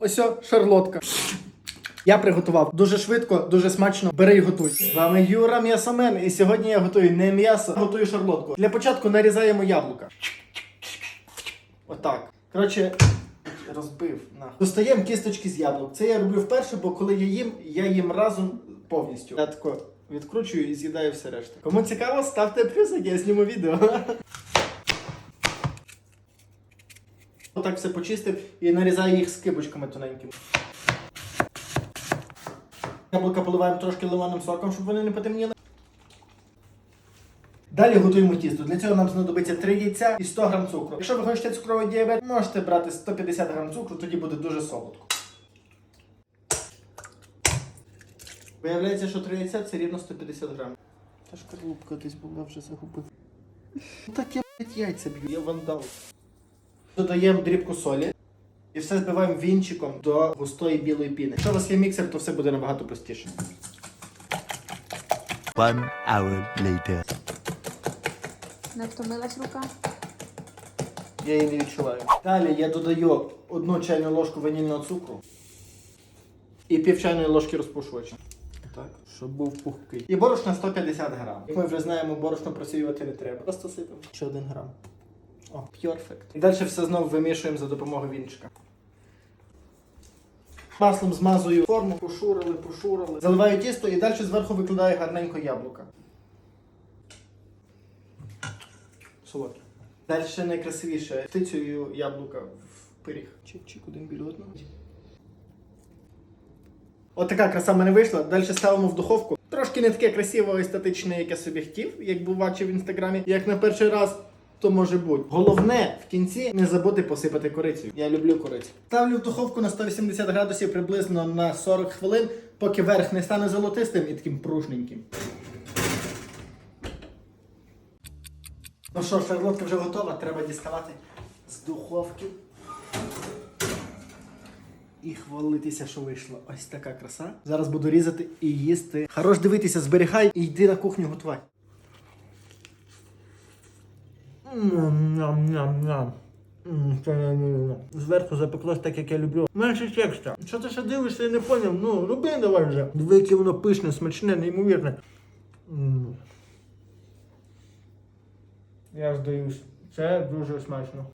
Ось шарлотка. Я приготував дуже швидко, дуже смачно. Бери і готуй. З вами Юра М'ясомен. І сьогодні я готую не м'ясо, а готую шарлотку. Для початку нарізаємо яблука. Отак. Коротше, розбив. нахуй. Достаємо кісточки з яблук. Це я роблю вперше, бо коли я їм, я їм разом повністю. Я тако відкручую і з'їдаю все решта. Кому цікаво, ставте плюсик, я зніму відео. Отак все почистив і нарізаю їх скибочками тоненькими. Яблука поливаємо трошки лимонним соком, щоб вони не потемніли. Далі готуємо тісто. Для цього нам знадобиться 3 яйця і 100 грам цукру. Якщо ви хочете цукровий діабет, можете брати 150 грам цукру, тоді буде дуже солодко. Виявляється, що 3 яйця це рівно 150 грам. Та ж карлупка десь була вже загубив. Ну так я блядь, яйця б'ю, я вандал. Додаємо дрібку солі. І все збиваємо вінчиком до густої білої піни. Якщо у вас є міксер, то все буде набагато простіше. One hour later. Не втомилась рука? Я її не відчуваю. Далі я додаю одну чайну ложку ванільного цукру і пів чайної ложки розпушувача. Так, щоб був пухкий. І борошна 150 грам. Як ми вже знаємо, борошно просіювати не треба. Просто сипемо. Ще один грам. О, perfect. І далі все знову вимішуємо за допомогою вінчика. Маслом змазую форму, пошурили, пошурили. Заливаю тісто і далі зверху викладаю гарненько яблука. Солодке. Далі найкрасивіше. Птицюю яблука в пиріг. Чик-чик один біля одного. От краса в мене вийшла. Далі ставимо в духовку. Трошки не таке красиве, естетичне, як я собі хотів, як бачив в інстаграмі. Як на перший раз, то може бути. Головне в кінці не забути посипати корицею. Я люблю корицю. Ставлю в духовку на 180 градусів приблизно на 40 хвилин, поки верх не стане золотистим і таким пружненьким. Ну що, шарлотка вже готова, треба діставати з духовки. І хвалитися, що вийшло. Ось така краса. Зараз буду різати і їсти. Хорош дивитися, зберігай і йди на кухню готувати. Ням-ням-ням. Зверху запеклось так, як я люблю. Менше текста. Що ти ще дивишся, я не поняв. Ну, роби давай вже. Диви, яке воно пишне, смачне, неймовірне. Я здаюсь. Це дуже смачно.